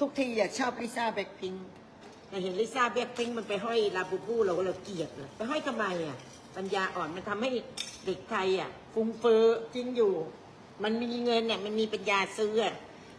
ทุกทีอยากชอบลิซ่าแบ็คพิงแต่เห็นลิซ่าแบ็คพิงมันไปห้อยลาบูบูเราก็เลาเกลียดเลยไปห้อยทำไมอะ ปัญญาอ่อนมันทำให้เด็กไทยอะฟุ้งเฟ้อจริงอยู่ มันมีเงินเนี่ยมันมีปัญญาซื้ออะ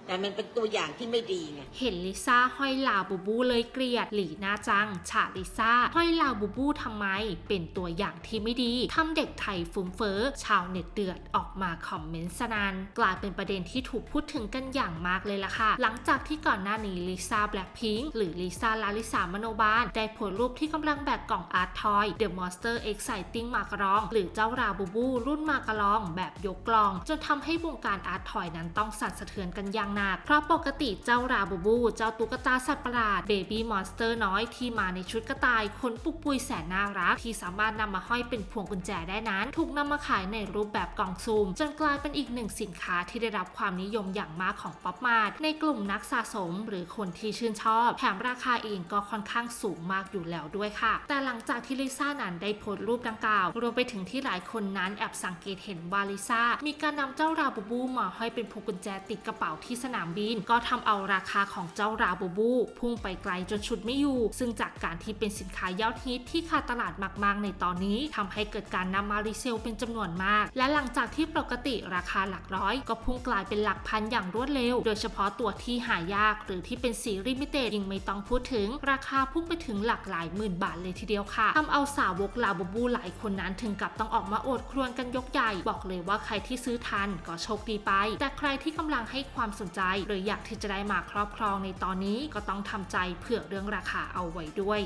แต่มันเป็นตัวอย่างที่ไม่ดีไง เห็นลิซ่าห้อยลาบูบูเลยเกลียดหลีน่าจัง ฉาลิซ่าห้อยลาบูบูทำไม เป็นตัวอย่างที่ไม่ดีทำเด็กไทยฟุ้มเฟ้อชาวเน็ตเดือดออกมาคอมเมนต์สนันกลายเป็นประเด็นที่ถูกพูดถึงกันอย่างมากเลยล่ะค่ะ หลังจากที่ก่อนหน้านี้ลิซ่าแบล็คพิงค์หรือลิซ่าลาลิสามโนบาล ได้โพสรูปที่กำลังแบกกล่องอาร์ตทอย The Monster Exciting มากรอง หรือเจ้าราบูบูรุ่นมากรอง แบบยกกล่อง จนทำให้วงการอาร์ตทอยนั้นต้องสั่นสะเทือนกันอย่างหนัก เพราะปกติเจ้าราบูบู เจ้าตุ๊กตาสัตว์ประหลาดเบบี้มอนสเตอร์น้อยที่มาในชุดกระต่ายขนปุกปุยแสนน่ารัก ที่สามารถนำมาห้อยเป็นพวงกุญแจได้นั้น ถูกนำมาขายในรูปแบบกล่องซูม จนกลายเป็นอีกหนึ่งสินค้าที่ได้รับความนิยมอย่างมากของป๊อปมาร์ทในกลุ่มนักสะสม หรือคนที่ชื่นชอบ แถมราคาเองก็ค่อนข้างสูงมากอยู่แล้วด้วยค่ะ แต่หลังจากที่ลิซ่านั้นได้โพสต์รูปดังกล่าวรวมไปถึงที่หลายคนนั้นแอบสังเกตเห็นว่าลิซ่ามีการนำเจ้าราบูบูมาห้อยเป็นพวงกุญแจติดกระเป๋าที่สนามบิน ก็ทำเอาราคาของเจ้าราบูบู พุ่งไปไกลจนชุดไม่อยู่ ซึ่งจากการที่เป็นสินค้ายอดฮิตที่ขาดตลาดมากๆ ในตอนนี้ทำให้เกิดการนำมารีเซลเป็นจำนวนมาก และหลังจากที่ปกติราคาหลักร้อย ก็พุ่งกลายเป็นหลักพันอย่างรวดเร็ว โดยเฉพาะตัวที่หายากหรือที่เป็นสีลิมิเต็ดยิ่งไม่ต้องพูดถึง ราคาพุ่งไปถึงหลักหลายหมื่นบาทเลยทีเดียวค่ะทำเอาสาวกลาบูบูหลายคนนั้นถึงกับต้องออกมาโอดครวญกันยกใหญ่ บอกเลยว่าใครที่ซื้อทันก็โชคดีไป แต่ใครที่กำลังให้ความสนใจหรืออยากที่จะได้มาครอบครองในตอนนี้ก็ต้องทำใจเผื่อเรื่องราคาเอาไว้ด้วย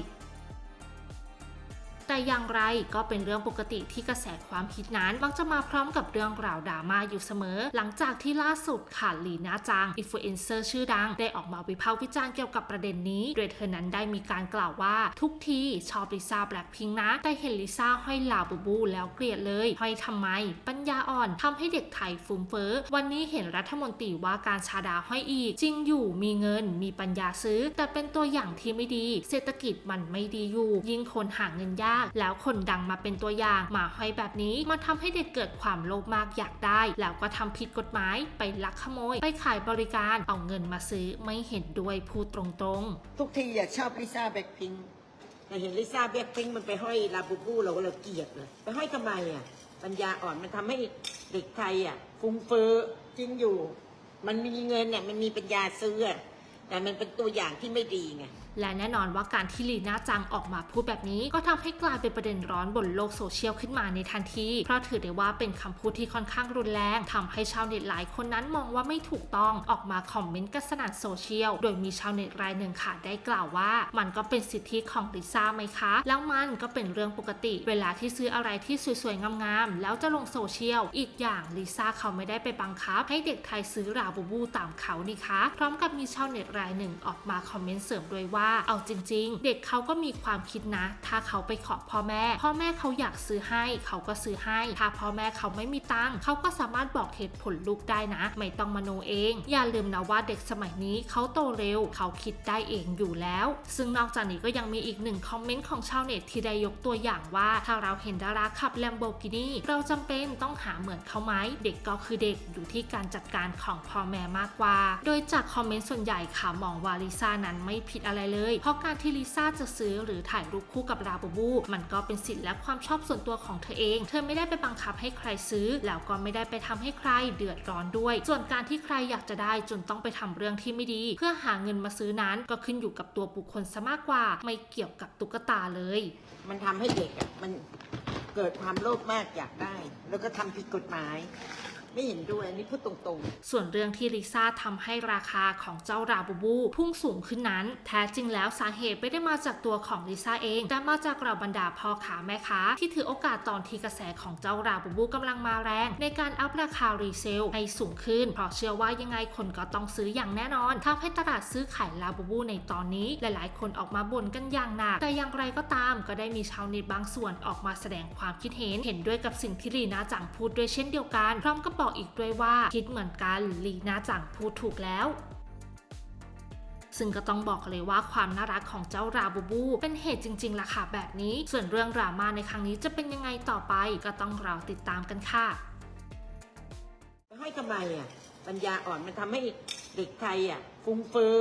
แต่อย่างไรก็เป็นเรื่องปกติที่กระแสความคิดนั้นมักจะมาพร้อมกับเรื่องราวดราม่าอยู่เสมอ หลังจากที่ล่าสุดค่ะลีน่าจังอินฟลูเอนเซอร์ชื่อดัง ได้ออกมาวิพากษ์วิจารณ์เกี่ยวกับประเด็นนี้ โดยเธอนั้นได้มีการกล่าวว่าทุกทีชอบลิซ่าแบล็คพิงนะ แต่เห็นลิซ่าห้อยลาบูบูแล้วเกลียดเลยห้อยทำไม ปัญญาอ่อนทำให้เด็กไทยฟุ้มเฟ้อวันนี้เห็นรัฐมนตรีว่าการชาดาห้อยอีก จริงอยู่มีเงินมีปัญญาซื้อ แต่เป็นตัวอย่างที่ไม่ดี เศรษฐกิจมันไม่ดีอยู่ ยิ่งคนหาเงินยากแล้วคนดังมาเป็นตัวอย่างมาห้อยแบบนี้มาทำให้เด็กเกิดความโลภมากอยากได้ แล้วก็ทำผิดกฎหมายไปลักขโมย ไปขายบริการเอาเงินมาซื้อไม่เห็นด้วยพูดตรงๆ ทุกทีอยากชอบลิซ่าแบ็คพิงแต่เห็นลิซ่าแบ็คพิงมันไปห้อยลาบูบูเราก็เลยเกลียดเลยไปห้อยทำไมอะปัญญาอ่อนมันทำให้เด็กไทยอะฟุ้งเฟ้อจริงอยู่ มันมีเงินเนี่ยมันมีปัญญาซื้อแต่มันเป็นตัวอย่างที่ไม่ดีไงและแน่นอนว่าการที่ลีน่าจังออกมาพูดแบบนี้ ก็ทำให้กลายเป็นประเด็นร้อนบนโลกโซเชียลขึ้นมาในทันที เพราะถือได้ว่าเป็นคำพูดที่ค่อนข้างรุนแรงทำให้ชาวเน็ตหลายคนนั้นมองว่าไม่ถูกต้องออกมาคอมเมนต์กันสนั่นโซเชียล โดยมีชาวเน็ตรายหนึ่งค่ะได้กล่าวว่า มันก็เป็นสิทธิของลิซ่าไหมคะ แล้วมันก็เป็นเรื่องปกติ เวลาที่ซื้ออะไรที่สวยๆงามๆแล้วจะลงโซเชียลอีกอย่างลิซ่าเขาไม่ได้ไปบังคับ ให้เด็กไทยซื้อราบูบูตามเขานี่คะพร้อมกับมีชาวเน็ตรายหนึ่งออกมาคอมเมนต์เสริมด้วยว่าเอาจริง ๆ เด็กเขาก็มีความคิดนะ ถ้าเขาไปขอพ่อแม่ พ่อแม่เขาอยากซื้อให้เขาก็ซื้อให้ ถ้าพ่อแม่เขาไม่มีตังค์เขาก็สามารถบอกเหตุผลลูกได้นะ ไม่ต้องมโนเอง อย่าลืมนะว่าเด็กสมัยนี้เขาโตเร็ว เขาคิดได้เองอยู่แล้ว ซึ่งนอกจากนี้ก็ยังมีอีกหนึ่งคอมเมนต์ของชาวเน็ตที่ได้ยกตัวอย่างว่า ถ้าเราเห็นดาราขับแลมโบกินีเราจำเป็นต้องหาเหมือนเขาไหมเด็กก็คือเด็กอยู่ที่การจัดการของพ่อแม่มากกว่า โดยจากคอมเมนต์ส่วนใหญ่ค่ะมองว่าลิซ่านั้นไม่ผิดอะไรเลย เพราะการที่ลิซ่าจะซื้อหรือถ่ายรูปคู่กับลาบูบู มันก็เป็นสิทธิ์และความชอบส่วนตัวของเธอเอง เธอไม่ได้ไปบังคับให้ใครซื้อ แล้วก็ไม่ได้ไปทำให้ใครเดือดร้อนด้วย ส่วนการที่ใครอยากจะได้จนต้องไปทำเรื่องที่ไม่ดี เพื่อหาเงินมาซื้อนั้นก็ขึ้นอยู่กับตัวบุคคลซะมากกว่า ไม่เกี่ยวกับตุ๊กตาเลย มันทำให้เด็กอะมันเกิดความโลภมากอยากได้ แล้วก็ทำผิดกฎหมาย ไม่เห็นด้วยอันนี้พูดตรงๆ ส่วนเรื่องที่ลิซ่าทำให้ราคาของเจ้าราบูบู พุ่งสูงขึ้นนั้น แท้จริงแล้วสาเหตุไม่ได้มาจากตัวของลิซ่าเอง แต่มาจากเราบรรดาพ่อค้าแม่ค้า ที่ถือโอกาสตอนที่กระแสของเจ้าราบูบูกำลังมาแรง ในการอัพราคารีเซลให้สูงขึ้น เพราะเชื่อว่ายังไงคนก็ต้องซื้ออย่างแน่นอนทำให้ตลาดซื้อขายลาบูบูในตอนนี้หลาย ๆ คนออกมาบ่นกันอย่างหนักแต่อย่างไรก็ตามก็ได้มีชาวเน็ตบางส่วนออกมาแสดงความคิดเห็นเห็นด้วยกับสิ่งที่ลีน่าจังพูดด้วยเช่นเดียวกันพร้อมกับบอกอีกด้วยว่าคิดเหมือนกันลีน่าจังพูดถูกแล้วซึ่งก็ต้องบอกเลยว่าความน่ารักของเจ้าราบูบู เป็นเหตุจริงๆล่ะค่ะแบบนี้ ส่วนเรื่องดราม่าในครั้งนี้จะเป็นยังไงต่อไปก็ต้องเราติดตามกันค่ะ ให้ทำไมอะ ปัญญาอ่อนมันทำให้เด็กไทยอะฟุ้งเฟ้อ